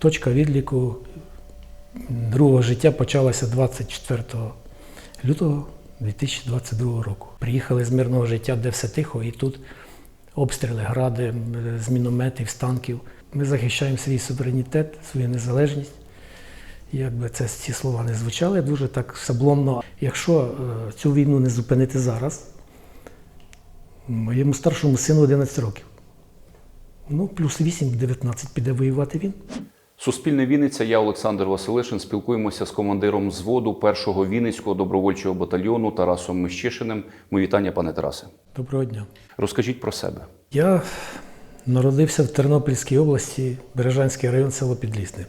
Точка відліку другого життя почалася 24 лютого 2022 року. Приїхали з мирного життя, де все тихо, і тут обстріли, гради, з мінометів, з танків. Ми захищаємо свій суверенітет, свою незалежність. Як би це ці слова не звучали, дуже так шаблонно. Якщо е, цю війну не зупинити зараз, моєму старшому сину 11 років. Ну, плюс 8, 19 піде воювати він. Суспільне Вінниця, я Олександр Василишин. Спілкуємося з командиром взводу першого Вінницького добровольчого батальйону Тарасом Мищишиним. Мої вітання, пане Тарасе. Доброго дня. Розкажіть про себе. Я народився в Тернопільській області, Бережанський район, село Підлісне.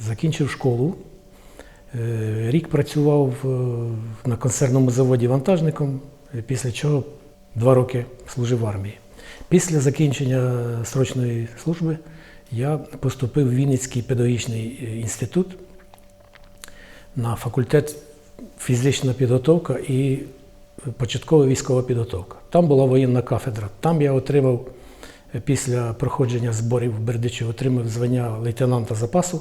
Закінчив школу. Е, Рік працював е, на концерному заводі вантажником, е, після чого два роки служив в армії. Після закінчення срочної служби я поступив в Вінницький педагогічний е, інститут на факультет фізична підготовка і початкова військова підготовка. Там була воєнна кафедра. Там я отримав е, після проходження зборів в Бердичі, отримав звання лейтенанта запасу.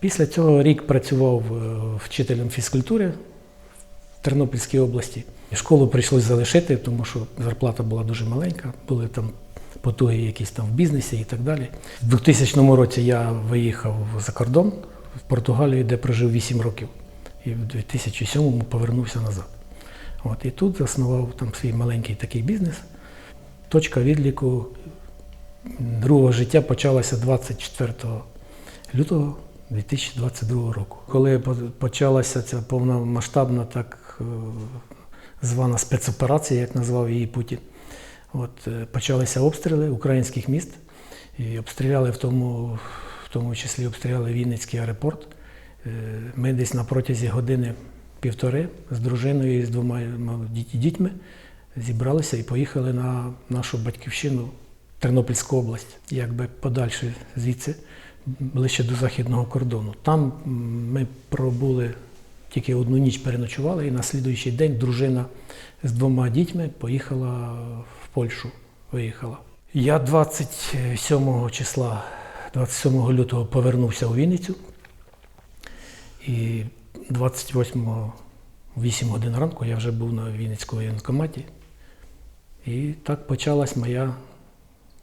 Після цього рік працював е, вчителем фізкультури в Тернопільській області. Школу прийшлось залишити, тому що зарплата була дуже маленька, були там потуги якісь там в бізнесі і так далі. У 2000 році я виїхав за кордон в Португалію, де прожив 8 років. І в 2007 повернувся назад. От, і тут заснував там свій маленький такий бізнес. Точка відліку другого життя почалася 24 лютого 2022 року. Коли почалася ця повномасштабна так е, звана спецоперація, як назвав її Путін, от, е, почалися обстріли українських міст. І обстріляли в тому, в тому числі обстріляли Вінницький аеропорт. Е, Ми десь на протязі години півтори з дружиною і з двома дітьми зібралися і поїхали на нашу батьківщину Тернопільську область, якби подальше звідси, ближче до західного кордону. Там ми пробули тільки одну ніч переночували, і на слідуючий день дружина з двома дітьми поїхала в Польщу. Виїхала. Я 27 числа, 27 лютого повернувся у Вінницю. І 28-го, 8 годин ранку я вже був на Вінницькому воєнкоматі. І так почалась моя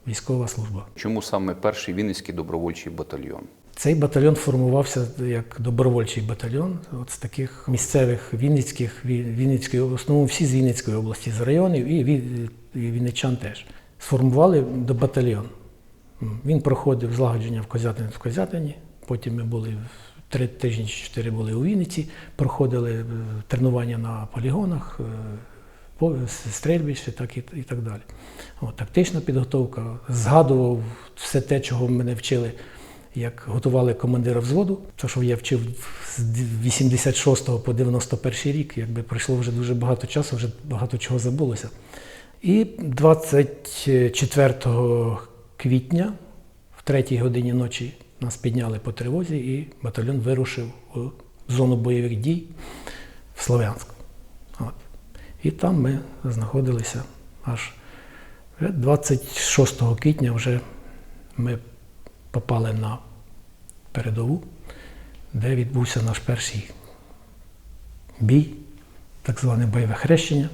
військова служба. Чому саме перший Вінницький добровольчий батальйон? Цей батальйон формувався як добровольчий батальйон от з таких місцевих Вінницьких, Вінницької основному всі з Вінницької області, з районів і, Вінничан теж. Сформували до батальйон. Він проходив злагодження в Козятині в Козятині. Потім ми були три тижні чотири були у Вінниці, проходили е, тренування на полігонах, е, стрельбище, так і, і так далі. От, тактична підготовка. Згадував все те, чого мене вчили, як готували командира взводу. Те, що я вчив з 86 по 91 рік, якби пройшло вже дуже багато часу, вже багато чого забулося. І 24 квітня, в третій годині ночі, нас підняли по тривозі, і батальйон вирушив у зону бойових дій в Слов'янськ. І там ми знаходилися аж 26 квітня вже ми попали на передову, де відбувся наш перший бій, так зване бойове хрещення.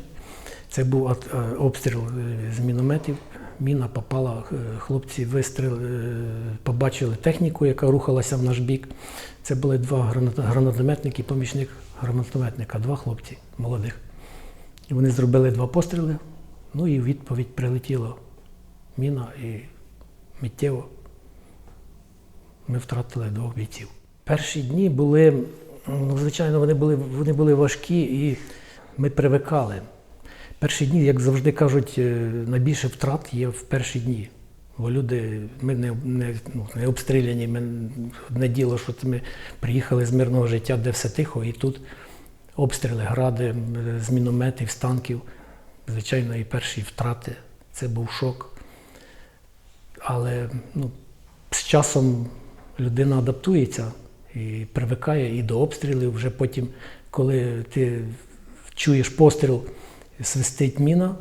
Це був е, обстріл е, з мінометів. Міна попала, е, хлопці вистріл, е, побачили техніку, яка рухалася в наш бік. Це були два гранатометники, помічник гранатометника, два хлопці молодих. Вони зробили два постріли, ну і відповідь прилетіла міна і миттєво ми втратили двох бійців. Перші дні були, ну, звичайно, вони були, вони були важкі і ми привикали. Перші дні, як завжди кажуть, е, найбільше втрат є в перші дні. Бо люди, ми не, не, ну, не обстріляні, ми одне діло, що ми приїхали з мирного життя, де все тихо, і тут обстріли, гради, з мінометів, з танків. Звичайно, і перші втрати. Це був шок. Але ну, з часом людина адаптується і привикає і до обстрілів. Вже потім, коли ти чуєш постріл, свистить міна,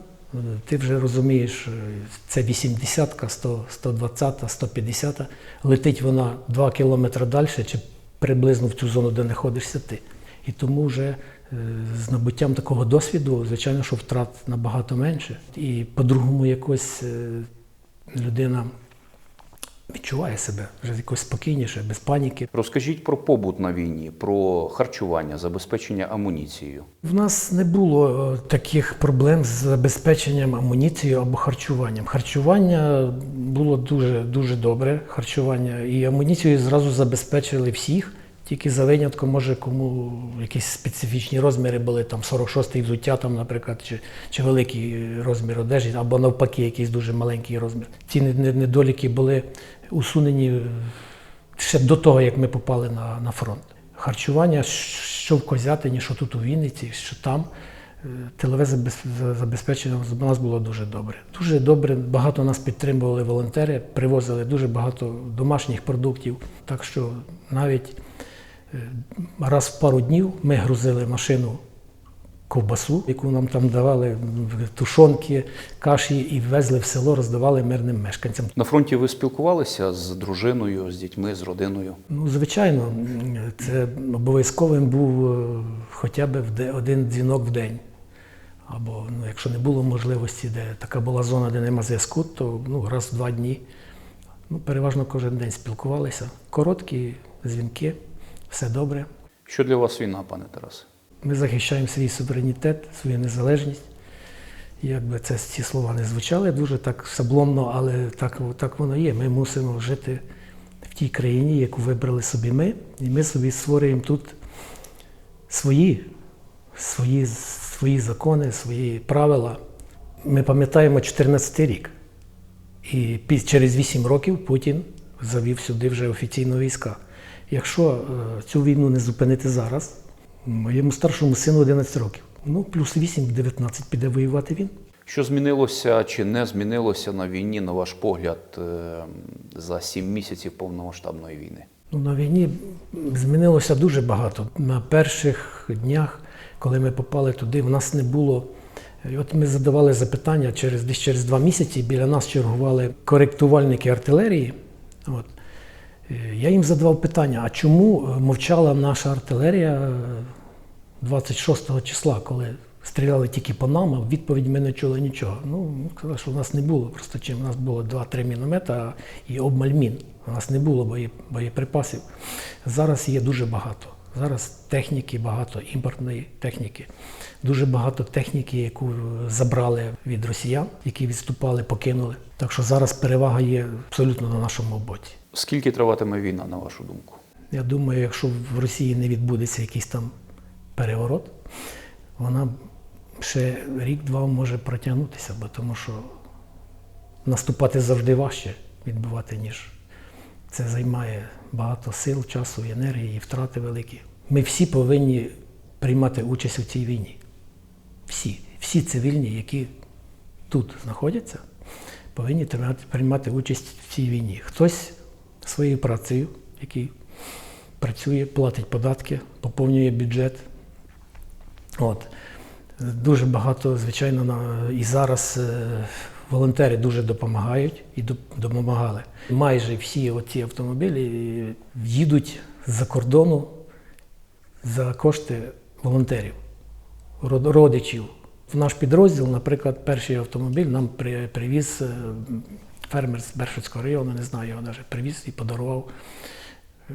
ти вже розумієш, е, це 80-ка, 100, 120-та, 150-та, летить вона 2 кілометри далі, чи приблизно в цю зону, де знаходишся ти. І тому вже е, з набуттям такого досвіду, звичайно, що втрат набагато менше. І по-другому якось е, людина відчуває себе вже якось спокійніше, без паніки. Розкажіть про побут на війні, про харчування, забезпечення амуніцією. В нас не було е, таких проблем з забезпеченням амуніцією або харчуванням. Харчування було дуже дуже добре. Харчування і амуніцією зразу забезпечили всіх. Тільки за винятком, може, кому якісь специфічні розміри були, там 46-й взуття, там, наприклад, чи, чи великий розмір одежі, або навпаки, якийсь дуже маленький розмір. Ці не- не- недоліки були усунені ще до того, як ми попали на, на фронт. Харчування, що в Козятині, що тут у Вінниці, що там, е, тилове забезпечення у нас було дуже добре. Дуже добре, багато нас підтримували волонтери, привозили дуже багато домашніх продуктів. Так що навіть е, раз в пару днів ми грузили машину ковбасу, яку нам там давали, тушонки, каші, і везли в село, роздавали мирним мешканцям. На фронті ви спілкувалися з дружиною, з дітьми, з родиною? Ну, звичайно, це обов'язковим був е, хоча б один дзвінок в день. Або ну, якщо не було можливості, де така була зона, де нема зв'язку, то ну, раз в два дні. Ну, переважно кожен день спілкувалися. Короткі дзвінки, все добре. Що для вас війна, пане Тарасе? Ми захищаємо свій суверенітет, свою незалежність. Як би це ці слова не звучали дуже так шаблонно, але так, так воно є. Ми мусимо жити в тій країні, яку вибрали собі ми, і ми собі створюємо тут свої, свої, свої закони, свої правила. Ми пам'ятаємо 14 рік. І через 8 років Путін завів сюди вже офіційно війська. Якщо е, цю війну не зупинити зараз, моєму старшому сину 11 років. Ну, плюс 8, 19 піде воювати він. Що змінилося чи не змінилося на війні, на ваш погляд, е, за сім місяців повномасштабної війни? Ну, на війні змінилося дуже багато. На перших днях, коли ми попали туди, в нас не було. І от ми задавали запитання через десь через два місяці. Біля нас чергували коректувальники артилерії. От. Е, Я їм задавав питання: а чому е, мовчала наша артилерія е, 26 числа, коли стріляли тільки по нам, а в відповідь ми не чули нічого. Ну, сказали, що в нас не було просто чим. У нас було 2-3 міномета і обмаль мін. У нас не було боєприпасів. Зараз є дуже багато. Зараз техніки багато, імпортної техніки. Дуже багато техніки, яку забрали від росіян, які відступали, покинули. Так що зараз перевага є абсолютно на нашому боці. Скільки триватиме війна, на вашу думку? Я думаю, якщо в Росії не відбудеться якийсь там переворот, вона ще рік-два може протягнутися, бо тому що наступати завжди важче відбувати, ніж це займає багато сил, часу, енергії, і втрати великі. Ми всі повинні приймати участь у цій війні. Всі, всі цивільні, які тут знаходяться, повинні приймати участь в цій війні. Хтось своєю працею, який працює, платить податки, поповнює бюджет. От. Дуже багато, звичайно, на- і зараз е, волонтери дуже допомагають і допомагали. Майже всі оці автомобілі їдуть з-за кордону за кошти волонтерів, родичів. В наш підрозділ, наприклад, перший автомобіль нам при- привіз е, фермер з Бершицького району, не знаю його навіть, привіз і подарував. Е,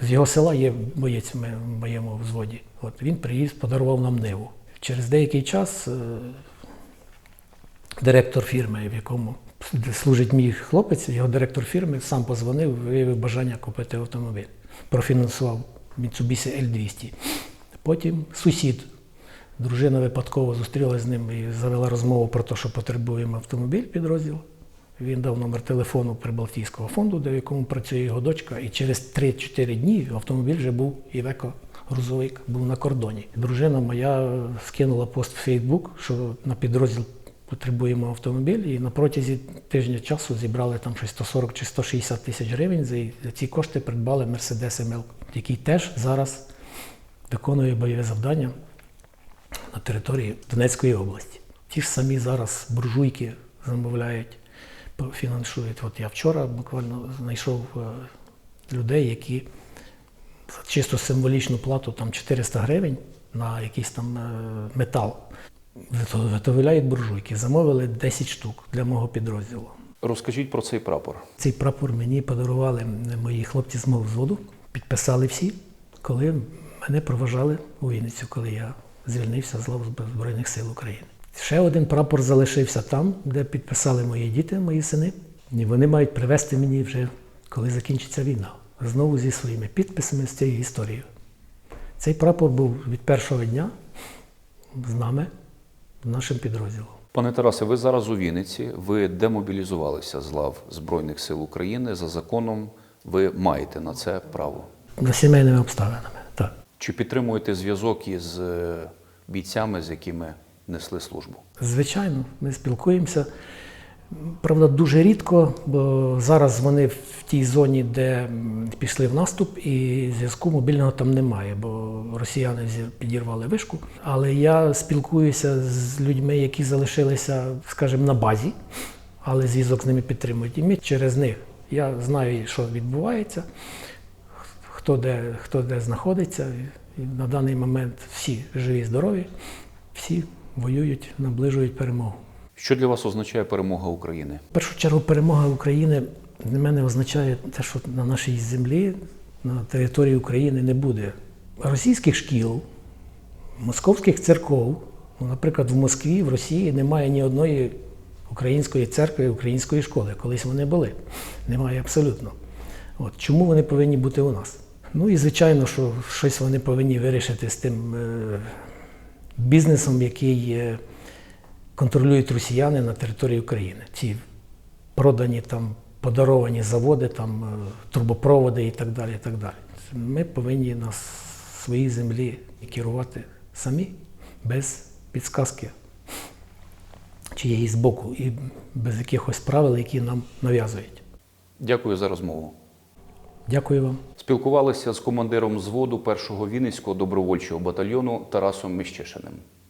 З його села є боєць в моєму взводі. От він привіз, подарував нам ниву. Через деякий час е, директор фірми, в якому служить мій хлопець, його директор фірми сам позвонив, виявив бажання купити автомобіль. Профінансував Mitsubishi L200. Потім сусід, дружина випадково зустрілася з ним і завела розмову про те, що потребуємо автомобіль підрозділ. Він дав номер телефону Прибалтійського фонду, де в якому працює його дочка, і через 3-4 дні автомобіль вже був Івеко грузовик, був на кордоні. Дружина моя скинула пост в Фейсбук, що на підрозділ потребуємо автомобіль, і на протязі тижня часу зібрали там щось 140 чи 160 тисяч гривень. За ці кошти придбали Mercedes ML, який теж зараз виконує бойове завдання на території Донецької області. Ті ж самі зараз буржуйки замовляють, фінансують. От я вчора буквально знайшов е, людей, які за чисто символічну плату там 400 гривень на якийсь там е, метал виготов- виготовляють буржуйки. Замовили 10 штук для мого підрозділу. Розкажіть про цей прапор. Цей прапор мені подарували мої хлопці з мого взводу, підписали всі, коли мене проважали у Вінницю, коли я звільнився з лав Збройних сил України. Ще один прапор залишився там, де підписали мої діти, мої сини. І вони мають привезти мені вже, коли закінчиться війна, знову зі своїми підписами з цією історією. Цей прапор був від першого дня з нами, нашим підрозділом. Пане Тарасе, ви зараз у Вінниці, ви демобілізувалися з лав Збройних сил України. За законом ви маєте на це право. За сімейними обставинами. Так. Чи підтримуєте зв'язок із е, бійцями, з якими несли службу? Звичайно, ми спілкуємося. Правда, дуже рідко, бо зараз вони в тій зоні, де пішли в наступ, і зв'язку мобільного там немає, бо росіяни підірвали вишку. Але я спілкуюся з людьми, які залишилися, скажімо, на базі, але зв'язок з ними підтримують. І ми через них. Я знаю, що відбувається, хто де, хто де знаходиться. І на даний момент всі живі, здорові, всі воюють, наближують перемогу. Що для вас означає перемога України? В першу чергу перемога України для мене означає те, що на нашій землі, на території України не буде російських шкіл, московських церков. Ну, наприклад, в Москві, в Росії немає ні одної української церкви, української школи. Колись вони були. Немає абсолютно. От. Чому вони повинні бути у нас? Ну і звичайно, що щось вони повинні вирішити з тим е, бізнесом, який е, контролюють росіяни на території України. Ці продані там, подаровані заводи, там, е, трубопроводи і так далі. І так далі. Ми повинні на своїй землі керувати самі, без підсказки чиєїсь боку і без якихось правил, які нам нав'язують. Дякую за розмову. Дякую вам. Спілкувалися з командиром зводу 1-го Вінницького добровольчого батальйону Тарасом Міщишиним.